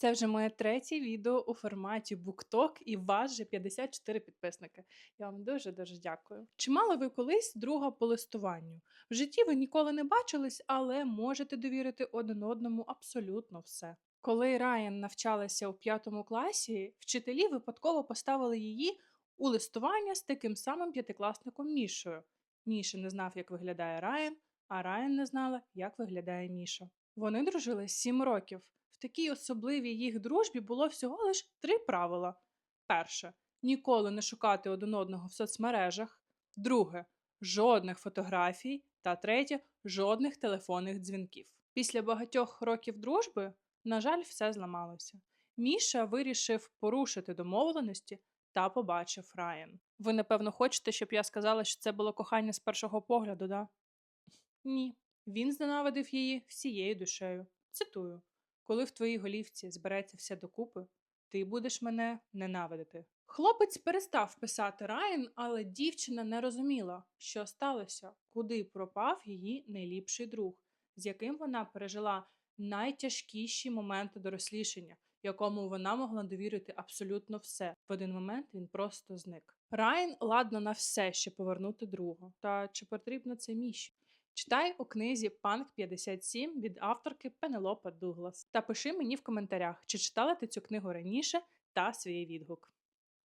Це вже моє третє відео у форматі BookTok, і вас же 54 підписники. Я вам дуже дуже дякую. Чи мали ви колись друга по листуванню? В житті ви ніколи не бачились, але можете довірити один одному абсолютно все. Коли Райан навчалася у п'ятому класі, вчителі випадково поставили її у листування з таким самим п'ятикласником Мішою. Міша не знав, як виглядає Райан, а Райан не знала, як виглядає Міша. Вони дружили сім років. В такій особливій їх дружбі було всього лиш три правила: перше ніколи не шукати один одного в соцмережах, друге жодних фотографій, та третє жодних телефонних дзвінків. Після багатьох років дружби, на жаль, все зламалося. Міша вирішив порушити домовленості та побачив Райан. Ви, напевно, хочете, щоб я сказала, що це було кохання з першого погляду, да? Ні. Він зненавидив її всією душею. Цитую: коли в твоїй голівці збереться все докупи, ти будеш мене ненавидити. Хлопець перестав писати Райан, але дівчина не розуміла, що сталося, куди пропав її найліпший друг, з яким вона пережила найтяжкіші моменти дорослішання, якому вона могла довірити абсолютно все. В один момент він просто зник. Райан ладно на все, щоб повернути другу. Та чи потрібно це міші? Читай у книзі Панк 57 від авторки Пенелопа Дуглас. Та пиши мені в коментарях, чи читала ти цю книгу раніше та свій відгук.